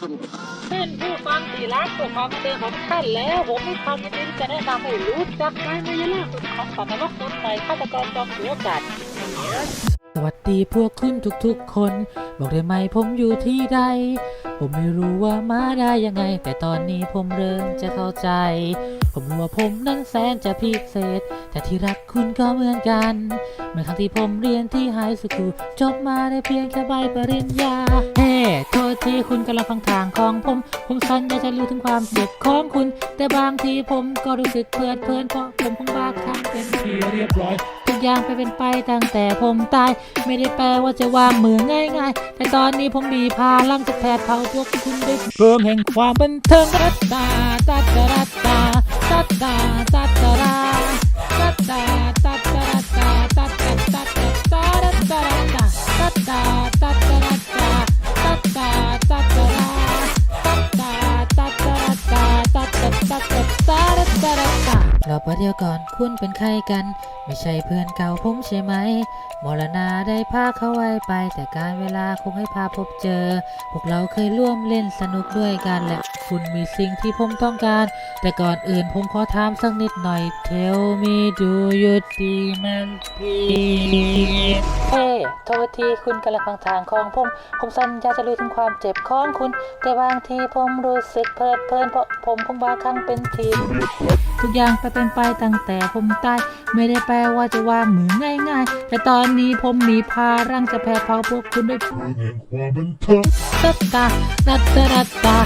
ท่านผู้ฟังที่รักตัวความเจอของท่านแล้ว ผมมีความยินดีจะแนะนำให้รู้จักการมายาล่าสุดของสัตว์นรกคนใหม่ฆาตกรจอมหัวกัดสวัสดีพวกคุณทุกๆคน บอกได้ไหมผมอยู่ที่ใด ผมไม่รู้ว่ามาได้ยังไง แต่ตอนนี้ผมเริ่มจะเข้าใจ ผมรู้ว่าผมนั้นแสนจะพิเศษ แต่ที่รักคุณก็เหมือนกันเมื่อครั้งที่ผมเรียนที่ไฮสคูลจบมาได้เพียงแค่ใบปริญญา ที่คุณกำลังฟังทางของผม ผมสันอยากจะรู้ถึงความเจ็บของคุณ แต่บางทีผมก็รู้สึกเพลิดเพลินเพราะผมคงบ้าคลั่งเป็นที่เรียบร้อยทุกอย่างไปเป็นไปตั้งแต่ผมตาย ไม่ได้แปลว่าจะวางมือง่ายๆ แต่ตอนนี้ผมมีพาลังจะแผดเผาตัวคุณด้วยเพลิงแห่งความบันเทิงรัตตาตัดรัตตาตัดตา เราประเดี๋ยวก่อนคุณเป็นใครกัน ไม่ใช่เพื่อนเก่าผมใช่ไหม มรณาได้พาเขาไว้ไป แต่การเวลาคงให้พาพบเจอ พวกเราเคยร่วมเล่นสนุกด้วยกันและคุณมีสิ่งที่ผมต้องการ แต่ก่อนอื่นผมขอถามสักนิดหน่อย Tell me do you demand peace เฮ้โทษทีคุณกำลังฟังทางของผม ผมสัญญาจะรู้ถึงความเจ็บของคุณ แต่บางทีผมรู้สึกเพลิดเพลินเพราะผมคงบางครั้งเป็นทีม ทุกอย่างไปเป็นไปตั้งแต่ผมตายไม่ได้แปลว่าจะวางมือง่ายๆ แต่ตอนนี้ผมมีพารังจะแพ้เผาพวกคุณด้วยแห่งความบันเทิงตัตตาตัตตาตัตตา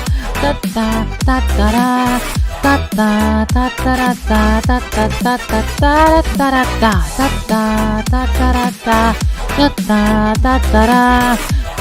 ตัตตาตัตตาราตัตตาตัตตาราตาตัตตาตัตตาตัตตาราตาตัตตาตัตตาราตา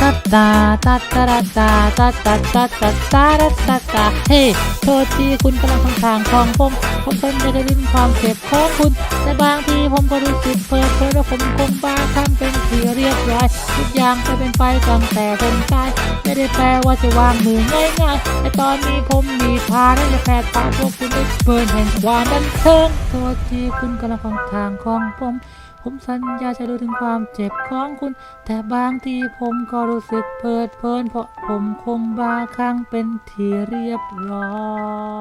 ตัตาตัตาตาตาตาตาตาตาตาตาเฮ้โทษทีคุณกำลังทางทางของผม ผมเป็นจะได้ยินความเจ็บของคุณ แต่บางทีผมก็รู้สึกเพลิดเพลิน ผมคงบ้าคลั่งเป็นที่เรียบร้อย ทุกอย่างจะเป็นไปตั้งแต่ผมตาย ไม่ได้แปลว่าจะวางมือง่ายๆแต่ตอนนี้ผมมีพาและจะแพทย์พาพวกคุณไปเปิดแห่งความบันเทิงตัวที่คุณกำลังฟังทางของผมผมสัญญาจะรู้ถึงความเจ็บของคุณ แต่บางทีผมก็รู้สึกเพลิดเพลินเพราะผมคงบ้าคลั่งเป็นที่เรียบร้อย